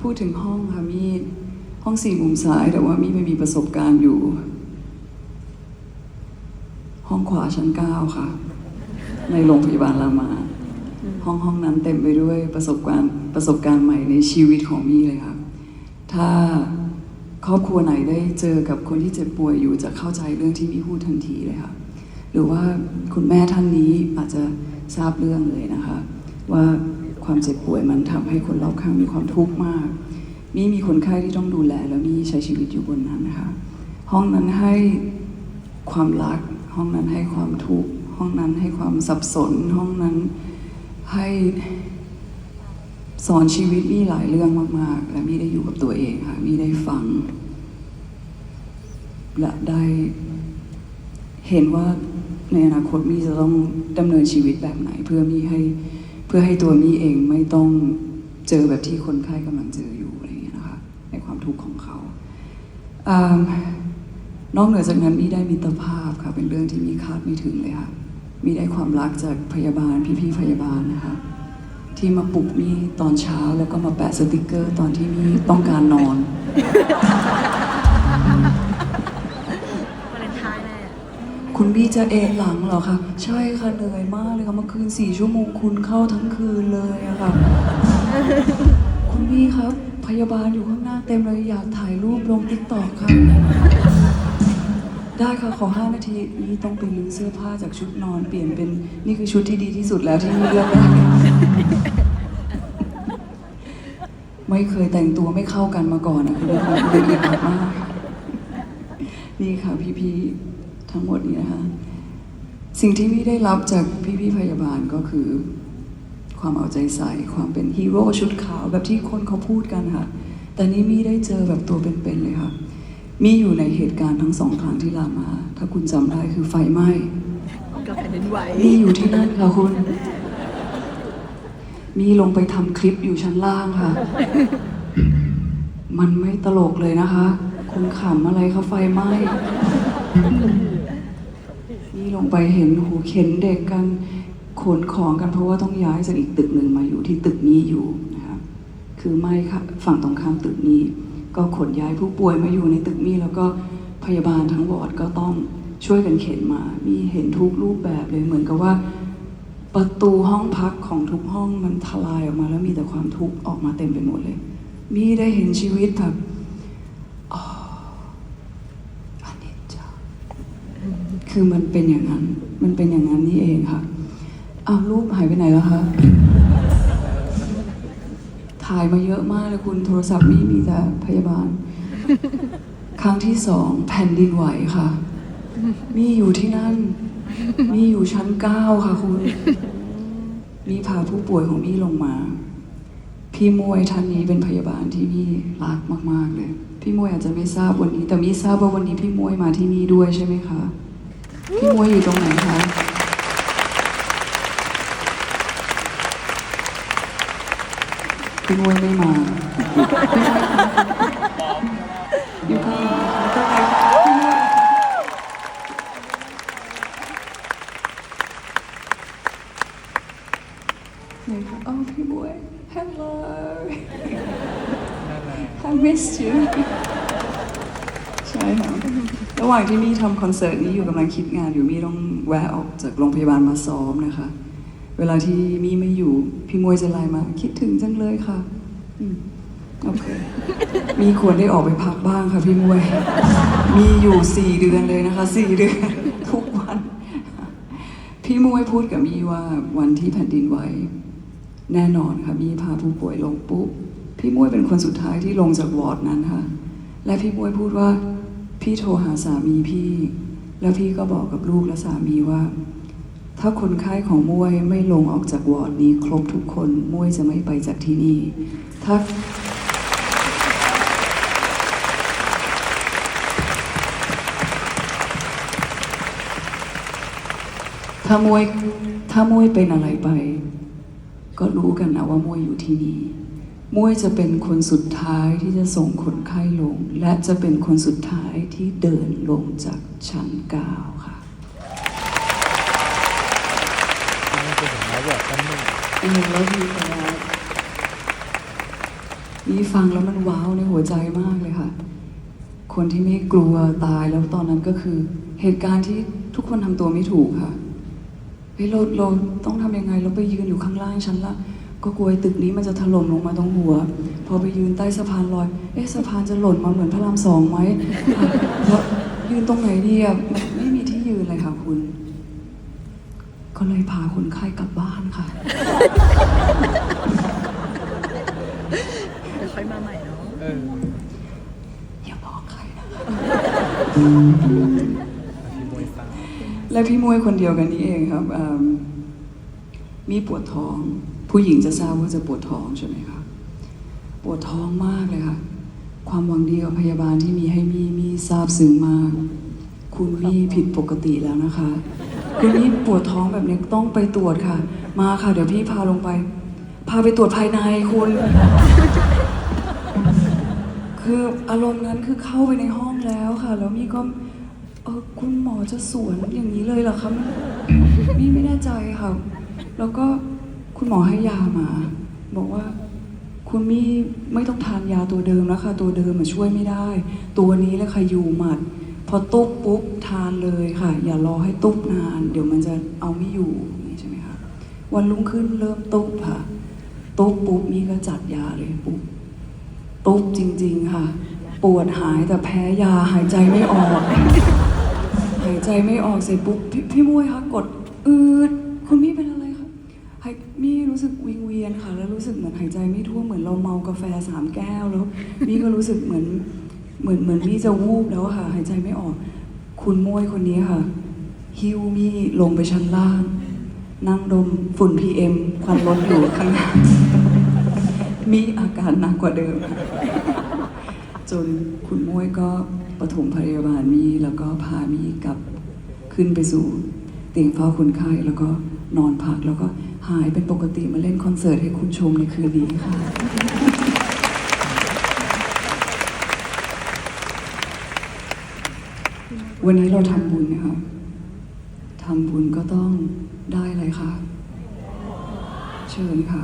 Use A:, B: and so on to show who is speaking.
A: พูดถึงห้องค่ะมีห้องสี่มุมซ้ายแต่ว่ามีไม่มีประสบการณ์อยู่ ห้องขวาชั้นเก้าค่ะ ในโรงพยาบาลรามา ห้องห้องนั้นเต็มไปด้วยประสบการณ์ประสบการณ์ใหม่ในชีวิตของมี่เลยค่ะ ถ้าครอบครัวไหนได้เจอกับคนที่เจ็บป่วยอยู่จะเข้าใจเรื่องที่มี่พูดทันทีเลยค่ะ หรือว่าคุณแม่ท่านนี้อาจจะทราบเรื่องเลยนะคะ ว่า ความเจ็บป่วยมันทำให้คนรอบข้างมีความทุกข์มากมี่มีคนไข้ที่ต้องดูแลแล้วมี่ใช้ชีวิตอยู่บนนั้นนะคะ ห้องนั้นให้ความรัก ห้องนั้นให้ความทุกข์ ห้องนั้นให้ความสับสน ห้องนั้นให้สอนชีวิตมี่หลายเรื่องมาก ๆ และมี่ได้อยู่กับตัวเองค่ะ มี่ได้ฟัง และได้เห็นว่าในอนาคตมี่จะต้องดำเนินชีวิตแบบไหน เพื่อมี่ให้ เพื่อให้ตัวมี่เองไม่ต้องเจอแบบที่คนไข้กำลังเจออยู่อะไรอย่างเงี้ยนะคะในความทุกข์ของเขาอ่านอกเหนือจากนั้นมี่ได้มิตรภาพค่ะเป็นเรื่องที่มี่คาดไม่ถึงเลยค่ะมี่ได้ความรักจากพยาบาลพี่ๆพยาบาลนะคะที่มาปลุกมี่ตอนเช้าแล้วก็มาแปะสติกเกอร์ ตอนที่มี่ต้องการนอน คุณบี้จะเอนหลังเหรอคะ ใช่ค่ะเหนื่อยมากเลยค่ะเมื่อคืนสี่ชั่วโมงคุณเข้าทั้งคืนเลยอะค่ะ คุณบี้ครับ พยาบาลอยู่ข้างหน้าเต็มเลยอยากถ่ายรูปลงติ๊กต็อกค่ะ ได้ค่ะขอห้านาทีนี่ต้องไปลื้อเสื้อผ้าจากชุดนอนเปลี่ยนเป็นนี่คือชุดที่ดีที่สุดแล้วที่มีเลือกได้ไม่เคยแต่งตัวไม่เข้ากันมาก่อนนะคือเป็นคนอึดอัดมากนี่ค่ะพี่ๆ ทั้งหมดนี้นะคะ สิ่งที่พี่ได้รับจากพี่ๆพยาบาลก็คือ ความเอาใจใส่ความเป็นฮีโร่ชุดขาวแบบที่คนเขาพูดกันค่ะ แต่นี่มี่ได้เจอแบบตัวเป็นๆเลยค่ะ มีอยู่ในเหตุการณ์ทั้งสองครั้งที่ลามา ถ้าคุณจำได้คือไฟไหม้
B: กับแผ่นดินไหว
A: มีอยู่ที่นั่นค่ะคุณ มีลงไปทำคลิปอยู่ชั้นล่างค่ะ มันไม่ตลกเลยนะคะ คุณขำอะไรคะไฟไหม้ มีลงไปเห็นหูเข็นเด็กกันขนของกันเพราะว่าต้องย้ายจากอีกตึกหนึ่งมาอยู่ที่ตึกนี้อยู่นะคะคือไม่ค่ะฝั่งตรงข้ามตึกนี้ ก็ขนย้ายผู้ป่วยมาอยู่ในตึกนี้ แล้วก็พยาบาลทั้งวอร์ดก็ต้องช่วยกันเข็นมา มีเห็นทุกรูปแบบเลยเหมือนกับว่า ประตูห้องพักของทุกห้องมันทลายออกมาแล้วมีแต่ความทุกข์ออกมาเต็มไปหมดเลย มีได้เห็นชีวิตแบบอ๋ออันนี้จ้า คือมันเป็นอย่างนั้น มันเป็นอย่างนั้นนี่เองค่ะอ้าวรูปหายไปไหนแล้วคะถ่ายมาเยอะมากเลยคุณโทรศัพท์มีมีแต่พยาบาล ครั้งที่สองแผ่นดินไหวค่ะ มีอยู่ที่นั่น มีอยู่ชั้นเก้าค่ะคุณ มีพาผู้ป่วยของมี่ลงมา พี่มวยท่านนี้เป็นพยาบาลที่มี่รักมาก ๆเลย พี่มวยอาจจะไม่ทราบวันนี้ แต่มี่ทราบว่าวันนี้พี่มวยมาที่นี่ด้วยใช่ไหมคะ พี่มวยอยู่ตรงไหนคะ พี่มวยไม่มาอยู่ข้างหลังค่ะพี่มวยไหนคะอ๋อพี่มวย hello I missed you ใช่ค่ะระหว่างที่มี่ทำคอนเสิร์ตนี้อยู่กำลังคิดงานอยู่มี่ต้องแวะออกจากโรงพยาบาลมาซ้อมนะคะ เวลาที่มี่ไม่อยู่พี่มวยจะไลน์มา คิดถึงจังเลยค่ะอืมโอเคมีควรได้ออกไปพักบ้างค่ะพี่มวย มีอยู่สี่เดือนเลยนะคะสี่เดือนทุกวัน พี่มวยพูดกับมี่ว่าวันที่แผ่นดินไหวแน่นอนค่ะมี่พาผู้ป่วยลงปุ๊บพี่มวยเป็นคนสุดท้ายที่ลงจากวอร์ดนั้นค่ะ และพี่มวยพูดว่า พี่โทรหาสามีพี่ แล้วพี่ก็บอกกับลูกและสามีว่า ถ้าคนไข้ของมวยไม่ลงออกจากวอร์ดนี้ ครบทุกคนมวยจะไม่ไปจากที่นี่ถ้าถ้ามวยถ้ามวยเป็นอะไรไป ก็รู้กันนะว่ามวยอยู่ที่นี่ มวยจะเป็นคนสุดท้ายที่จะส่งคนไข้ลง และจะเป็นคนสุดท้ายที่เดินลงจากชั้นเก้าค่ะ
C: ไม่เคยเห็นนะแบบนั้นนี่
A: I love you for that นี่ฟังแล้วมันว้าวในหัวใจมากเลยค่ะ คนที่ไม่กลัวตายแล้วตอนนั้นก็คือ เหตุการณ์ที่ทุกคนทำตัวไม่ถูกค่ะเฮ้ยเราเราต้องทำยังไงเราไปยืนอยู่ข้างล่างชั้นละ ก็กลัวไอ้ตึกนี้มันจะถล่มลงมาตรงหัว พอไปยืนใต้สะพานลอย เอ๊ะสะพานจะหล่นมาเหมือนพระรามสองไหมอะแล้วยืนตรงไหนดีอะมันไม่มีที่ยืนเลยค่ะคุณ ก็เลยพาคนไข้กลับบ้านค่ะ
B: เดี๋ยวค่อยมาใหม่เนาะ
C: เออ
A: อย่าบอกใครนะคะ
C: พี่มวยฟ้า
A: และพี่มวยคนเดียวกันนี้เองครับเอิ่มมีปวดท้อง ผู้หญิงจะทราบว่าจะปวดท้องใช่ไหมคะ ปวดท้องมากเลยค่ะ ความหวังดีกับพยาบาลที่มีให้มีมีทราบซึ้งมาก คุณมีผิดปกติแล้วนะคะ คุณมีปวดท้องแบบนี้ต้องไปตรวจค่ะ มาค่ะ เดี๋ยวพี่พาลงไป พาไปตรวจภายในคุณ คืออารมณ์นั้นคือเข้าไปในห้องแล้วค่ะ แล้วมี่ก็เออคุณหมอจะสวนอย่างนี้เลยเหรอคะมี่ไม่แน่ใจค่ะ แล้วก็ คุณหมอให้ยามา บอกว่าคุณมี่ไม่ต้องทานยาตัวเดิมแล้วค่ะ ตัวเดิมมาช่วยไม่ได้ ตัวนี้แหละค่ะอยู่หมัด พอตุ๊บปุ๊บทานเลยค่ะ อย่ารอให้ตุ๊บนาน เดี๋ยวมันจะเอาไม่อยู่นี่ใช่ไหมคะวันรุ่งขึ้นเริ่มตุ๊บค่ะตุ๊บปุ๊บมี่ก็จัดยาเลยปุ๊บตุ๊บจริง ๆค่ะ ปวดหายแต่แพ้ยาหายใจไม่ออก หายใจไม่ออกเสร็จปุ๊บพี่พี่มุ้ยคะกดอืดคุณมี่เป็นอะไร หายมี่รู้สึกวิงเวียนค่ะ แล้วรู้สึกเหมือนหายใจไม่ทั่วเหมือนเราเมากาแฟสามแก้วแล้วมี่ก็รู้สึกเหมือนเหมือนเหมือนมี่จะวูบแล้วค่ะ หายใจไม่ออก คุณมุ้ยคนนี้ค่ะฮิวมี่ลงไปชั้นล่าง นั่งดมฝุ่น PM ควันรถอยู่ข้างหน้ามีอาการหนักกว่าเดิม จนคุณมุ้ยก็ปฐมพยาบาลมีแล้วก็พามีกลับขึ้นไปสู่เตียงเฝ้าคนไข้แล้วก็นอนพักแล้วก็ หายเป็นปกติมาเล่นคอนเสิร์ตให้คุณชมในคืนนี้ค่ะ วันนี้เราทำบุญนะคะทำบุญก็ต้องได้อะไรคะ เชิญค่ะ